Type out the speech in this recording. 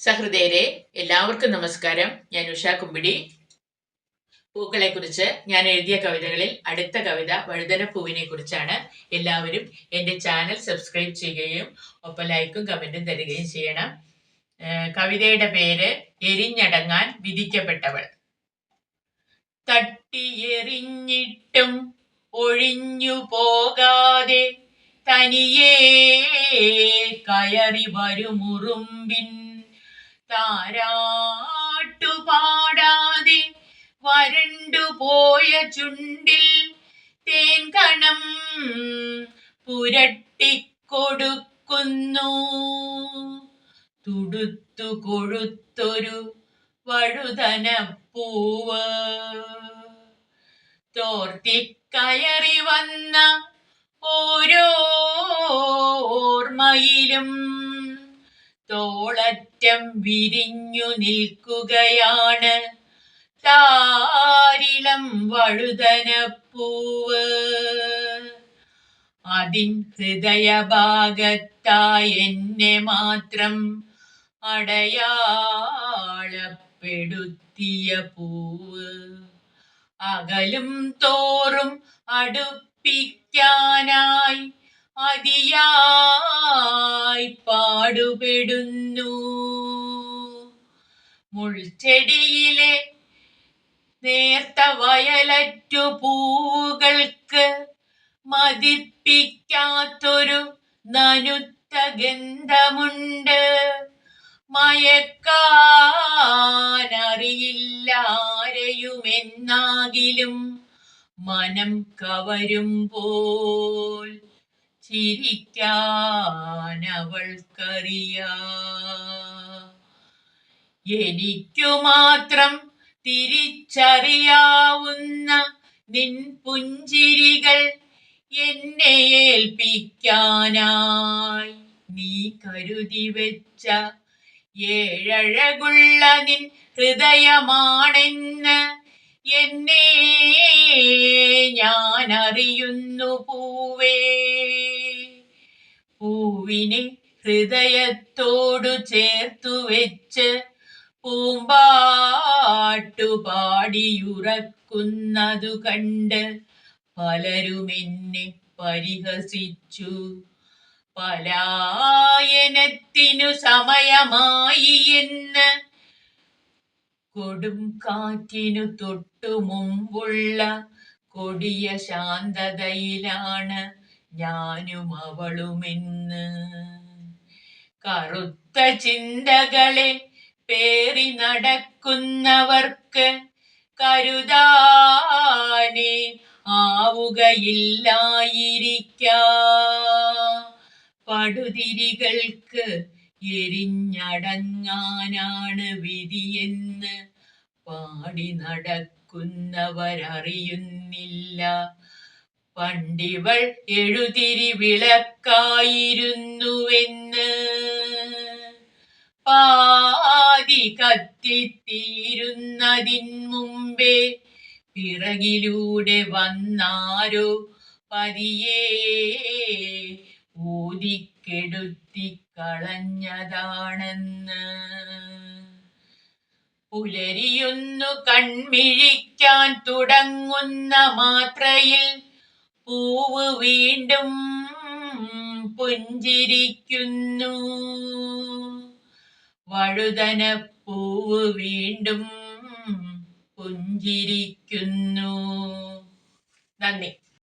സഹൃദയരെ എല്ലാവർക്കും നമസ്കാരം. ഞാൻ ഉഷ കുമ്പിടി. പൂക്കളെ കുറിച്ച് ഞാൻ എഴുതിയ കവിതകളിൽ അടുത്ത കവിത വഴുതനപ്പൂവിനെ കുറിച്ചാണ്. എല്ലാവരും എന്റെ ചാനൽ സബ്സ്ക്രൈബ് ചെയ്യുകയും ഒപ്പം ലൈക്കും കമന്റും തരികയും ചെയ്യണം. കവിതയുടെ പേര് എരിഞ്ഞടങ്ങാൻ വിധിക്കപ്പെട്ടവൾ. തട്ടിയെറിഞ്ഞിട്ടും ഒഴിഞ്ഞു പോകാതെ തനിയേ കയറി വരുമുറുമ്പിൻ താരാട്ടു പാടാതെ വരണ്ടു പോയ ചുണ്ടിൽ തേൻ കണം പുരട്ടിക്കൊടുക്കുന്നു. തുടുത്തു കൊഴുത്തൊരു വഴുതനപ്പൂവ്. തോർത്തിക്കയറി വന്ന ഓരോ ഓർമ്മയിലും തോളറ്റം വിരിഞ്ഞു നിൽക്കുകയാണ്. താരിളം വഴുതനപ്പൂവ്. അതിൻ ഹൃദയഭാഗത്തായി എന്നെ മാത്രം അടയാളപ്പെടുത്തിയ പൂവ്. അകലും തോറും അടുപ്പിക്കാനായി അതിയായി പാടുപെടുന്നു. മുൾച്ചെടിയിലെ നേർത്ത വയലറ്റു പൂവുകൾക്ക് മതിപ്പിക്കാത്തൊരു നനുത്ത ഗന്ധമുണ്ട്. മയക്കാനറിയില്ലാരെയുമെന്നാകിലും മനം കവരുമ്പോൾ ചിരിക്കാൻ അവൾക്കറിയാ എനിക്കു മാത്രം തിരിച്ചറിയാവുന്ന നിൻ പുഞ്ചിരികൾ എന്നെ ഏൽപ്പിക്കാനായി. നീ കരുതി വെച്ച ഏഴഴകുള്ള നിൻ ഹൃദയമാണെന്ന് എന്നെ ഞാൻ അറിയുന്നു പൂവേ. പൂവിനെ ഹൃദയത്തോടു ചേർത്തു വെച്ച് പൂമ്പാട്ടു പാടിയുറക്കുന്നതു കണ്ട് പലരും എന്നെ പരിഹസിച്ചു. പലായനത്തിനു സമയമായി എന്ന് കൊടും കാറ്റിനു തൊട്ടു മുമ്പുള്ള കൊടിയ ശാന്തതയിലാണ് ഞാനും അവളുമെന്ന്. കറുത്ത ചിന്തകളെ പേറി നടക്കുന്നവർക്ക് കരുതാനേ ആവുകയില്ലായിരിക്ക. പടുതിരികൾക്ക് എരിഞ്ഞടങ്ങാനാണ് വിധിയെന്ന് പാടി നടക്കുന്നവരറിയുന്നില്ല. പണ്ടിവൾ എഴുതിരി വിളക്കായിരുന്നുവെന്ന്. പാതി കത്തിത്തീരുന്നതിൻ മുമ്പേ പിറകിലൂടെ വന്നാരോ പതിയെ. ഊതിക്കെടുത്തി കളഞ്ഞതാണെന്ന്. പുലരിയൊന്നു കൺമിഴിക്കാൻ തുടങ്ങുന്ന മാത്രയിൽ പൂവ് വീണ്ടും പുഞ്ചിരിക്കുന്നു. വഴുതന പൂവ് വീണ്ടും പുഞ്ചിരിക്കുന്നു. നന്ദി.